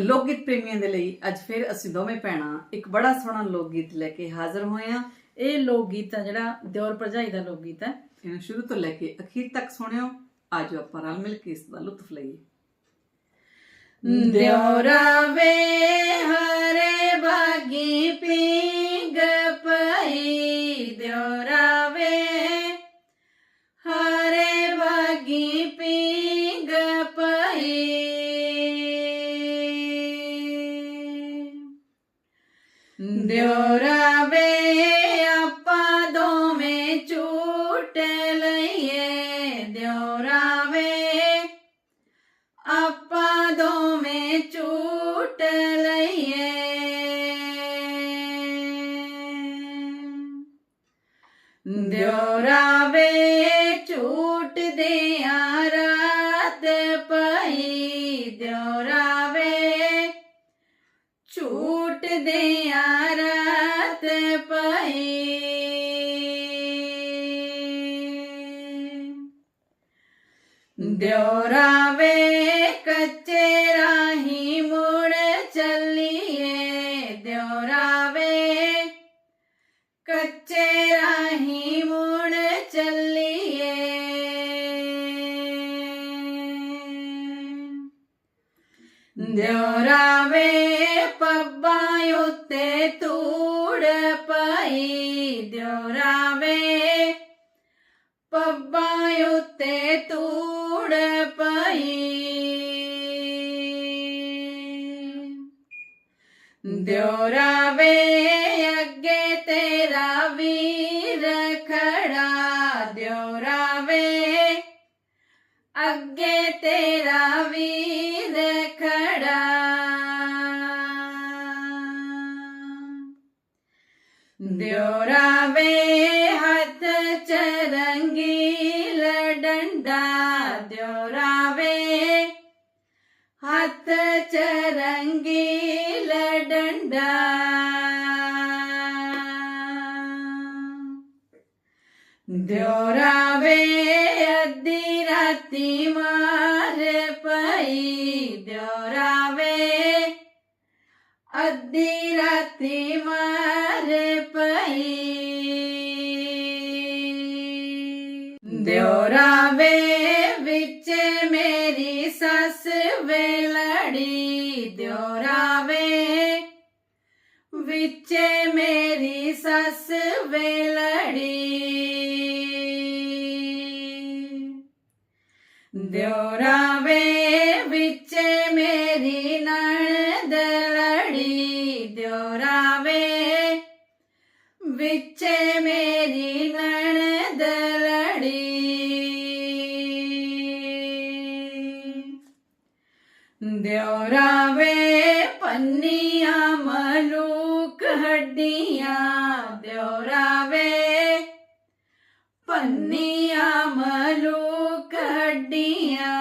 ਲੋਕ ਗੀਤ ਪ੍ਰੇਮੀਆਂ ਦੇ ਲਈ ਅੱਜ ਫਿਰ ਅਸੀਂ ਦੋਵੇਂ ਭੈਣਾਂ ਇੱਕ ਬੜਾ ਸੋਹਣਾ ਲੋਕ ਗੀਤ ਲੈ ਕੇ ਹਾਜ਼ਰ ਹੋਏ ਹਾਂ। ਇਹ ਲੋਕ ਗੀਤ ਆ ਜਿਹੜਾ ਦਿਓਰ ਭਰਜਾਈ ਦਾ ਲੋਕ ਗੀਤ ਹੈ। ਇਹਨੂੰ ਸ਼ੁਰੂ ਤੋਂ ਲੈ ਕੇ ਅਖੀਰ ਤੱਕ ਸੁਣਿਓ। ਆਜੋ ਆਪਾਂ ਰਲ ਮਿਲ ਕੇ ਇਸ ਦਾ ਲੁਤਫ ਲਈਏ। ਦਿਓਰਾ ਵੇ, ਹਰੇ ਬਾਗੀ ਪੀਂਗ ਪਈ। ਦਿਓਰਾ ਵੇ ਦਿਓਰਾ ਵੇ ਆਪਾਂ ਦੋਵੇਂ ਝੂਟ ਲਈਏ। ਦਿਓਰਾ ਵੇ ਆਪਾਂ ਦੋਵੇਂ ਝੂਟ ਲਈਏ। ਦਿਓਰਾ ਵੇ ਝੂਟ ਦਿਆਂ ਰਾਤ ਪਈ। ਦਿਓਰਾ ਵੇ ਝੂਟ ਦੇ ਆ ਦਿਓਰਾ ਕੱਚੇ ਰਾਹੀ ਮੁੜ ਚੱਲੀਏ। ਦਿਓਰਾ ਕੱਚੇ ਰਾਹੀ ਮੁੜ ਚੱਲੀਏ। ਦਿਓਰਾ ਵੇ ਪੱਬਾਂ ਉੱਤੇ ਤੂੜ ਪਈ। ਦਿਓਰਾ ਦਿਓਰਾ ਵੇ ਹੱਥ ਚ ਰੰਗੀਲ ਡੰਡਾ ਦਿਓਰਾ ਵੇ ਹੱਥ ਚ ਰੰਗੀਲ ਡੰਡਾ ਦਿਓਰਾ ਵੇ ਅੱਧੀ ਰਾਤੀ ਮਾਰ ਪਈ। ਦਿਓਰਾ ਵੇ ਅੱਧੀ ਰਾਤੀ ਮਾਰ ਦਿਓਰਾ ਵੇ ਵਿੱਚ ਮੇਰੀ ਸੱਸ ਵੇ ਲੜੀ ਦਿਓਰਾ ਵੇ ਵਿੱਚ ਮੇਰੀ ਸੱਸ ਵੇ ਲੜੀ ਦਿਓਰਾ ਵੇ ਵਿੱਚ ਮੇਰੀ ਨਣਦ ਲੜੀ। ਦਿਓਰਾ ਵੇ ਵਿੱਚ ਮੇਰੀ ਨਣਦ ਲੜੀ। ਦਿਓਰਾ ਵੇ ਪੰਨੀਆਂ ਮਲੂਕ ਹੱਡੀਆਂ ਦਿਓਰਾ ਵੇ ਪੰਨੀਆਂ ਮਲੂਕ ਹੱਡੀਆਂ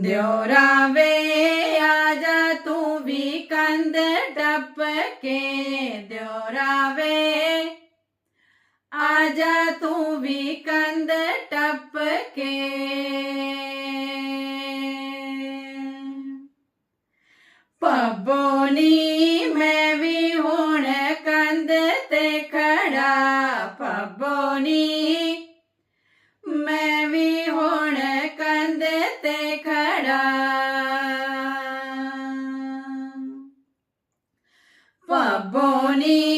ਦਿਓਰਾ ਵੇ ਆ ਜਾ ਤੂੰ ਵੀ ਕੰਧ ਟੱਪ ਕੇ ਦਿਓਰਾ ਵੇ ਆ ਜਾ ਤੂੰ ਵੀ ਕੰਧ ਟੱਪ ਕੇ। ਪਬੋਨੀ ਮੈਂ ਵੀ ਹੁਣ ਕੰਧ ਤੇ ਖੜਾ। ਪਬੋਨੀ ਮੈਂ ਵੀ ਹੁਣ ਕੰਧ ਤੇ ਖੜਾ। ਪਬੋਨੀ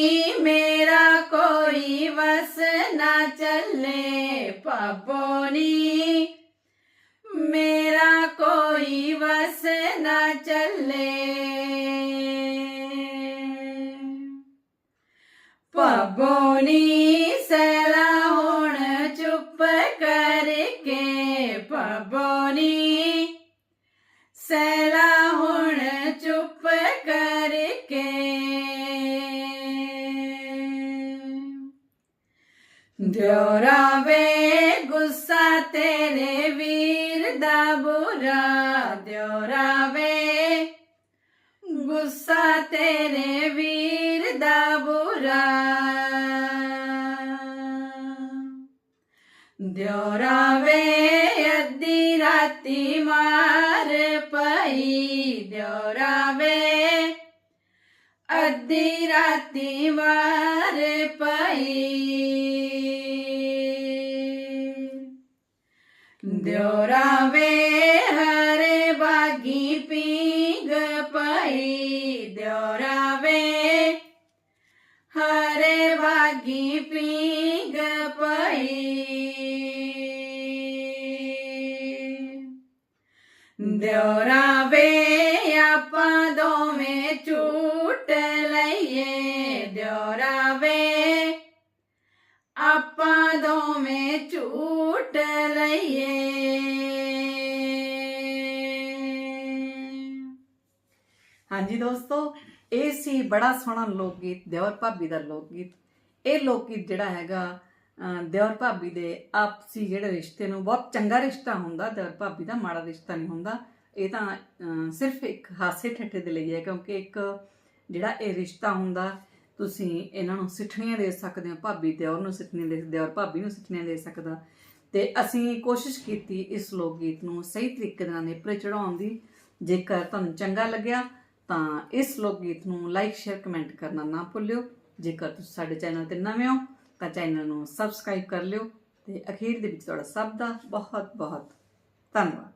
ਕਰਕੇ ਸੈਲਾ ਹੁਣ ਚੁੱਪ ਕਰਕੇ। ਦਿਓਰਾ ਵੇ, ਗੁੱਸਾ ਤੇਰੇ ਵੀਰ ਦਾ ਬੁਰਾ। ਦਿਓਰਾ ਵੇ, ਗੁੱਸਾ ਤੇਰੇ ਵੀਰ ਦਾ ਬੁਰਾ। ਦਿਉਰਾ ਵੇ ਅੱਧੀ ਰਾਤੀ ਮਾਰ ਪਈ ਦਿਉਰਾ ਵੇ ਅੱਧੀ ਰਾਤੀ ਮਾਰ ਪਈ। ਦਿਉਰਾ ਵੇ ਹਰੇ ਬਾਗੀ ਪੀਂਗ ਪਈ ਦਿਉਰਾ ਵੇ ਦਿਉਰਾ ਵੇ ਆਪਾਂ ਦੋਵੇਂ ਝੂਟ ਲਈਏ। ਦਿਉਰਾ ਵੇ ਆਪਾਂ ਦੋਵੇਂ ਝੂਟ ਲਈਏ। ਹਾਂਜੀ ਦੋਸਤੋ ਇਹ ਸੀ ਬੜਾ ਸੋਹਣਾ ਲੋਕ ਗੀਤ ਦਿਓਰ ਭਾਬੀ ਦਾ ਲੋਕ ਗੀਤ ਇਹ ਲੋਕ ਗੀਤ ਜਿਹੜਾ ਹੈਗਾ ਅਹ, ਭਾਬੀ ਦੇ ਆਪਸੀ ਜਿਹੜੇ ਰਿਸ਼ਤੇ ਨੂੰ ਬਹੁਤ ਚੰਗਾ ਰਿਸ਼ਤਾ ਹੁੰਦਾ ਦਿਓਰ ਭਾਬੀ ਦਾ ਮਾੜਾ ਰਿਸ਼ਤਾ ਨਹੀਂ ਹੁੰਦਾ। ਇਹ ਤਾਂ ਸਿਰਫ ਇੱਕ ਹਾਸੇ ਠੱਠੇ ਦੇ ਲਈ ਹੈ, ਕਿਉਂਕਿ ਇੱਕ ਜਿਹੜਾ ਇਹ ਰਿਸ਼ਤਾ ਹੁੰਦਾ, ਤੁਸੀਂ ਇਹਨਾਂ ਨੂੰ ਸਿੱਠਣੀਆਂ ਦੇ ਸਕਦੇ ਹੋ, ਭਾਬੀ ਦਿਓਰ ਨੂੰ ਸਿੱਠਣੀਆਂ ਦੇ ਸਕਦੇ ਔਰ ਭਾਬੀ ਨੂੰ ਸਿੱਠਣੀਆਂ ਦੇ ਸਕਦਾ। ਤੇ ਅਸੀਂ ਕੋਸ਼ਿਸ਼ ਕੀਤੀ ਇਸ ਲੋਕ ਗੀਤ ਨੂੰ ਸਹੀ ਤਰੀਕੇ ਨਾਲ ਨੇਪਰੇ ਚੜਾਉਣ ਦੀ। ਜੇਕਰ ਤੁਹਾਨੂੰ ਚੰਗਾ ਲੱਗਿਆ, ਤਾਂ ਇਸ ਲੋਕ ਗੀਤ ਨੂੰ ਲਾਈਕ ਸ਼ੇਅਰ ਕਮੈਂਟ ਕਰਨਾ ਨਾ ਭੁੱਲਿਓ। ਜੇਕਰ ਤੁਸੀਂ ਸਾਡੇ ਚੈਨਲ ਤੇ ਨਵੇਂ ਹੋ, ਤਾਂ ਚੈਨਲ ਨੂੰ ਸਬਸਕ੍ਰਾਈਬ ਕਰ ਲਿਓ। ਤੇ ਅਖੀਰ ਦੇ ਵਿੱਚ ਤੁਹਾਡਾ ਸਭ ਦਾ ਬਹੁਤ ਬਹੁਤ ਧੰਨਵਾਦ।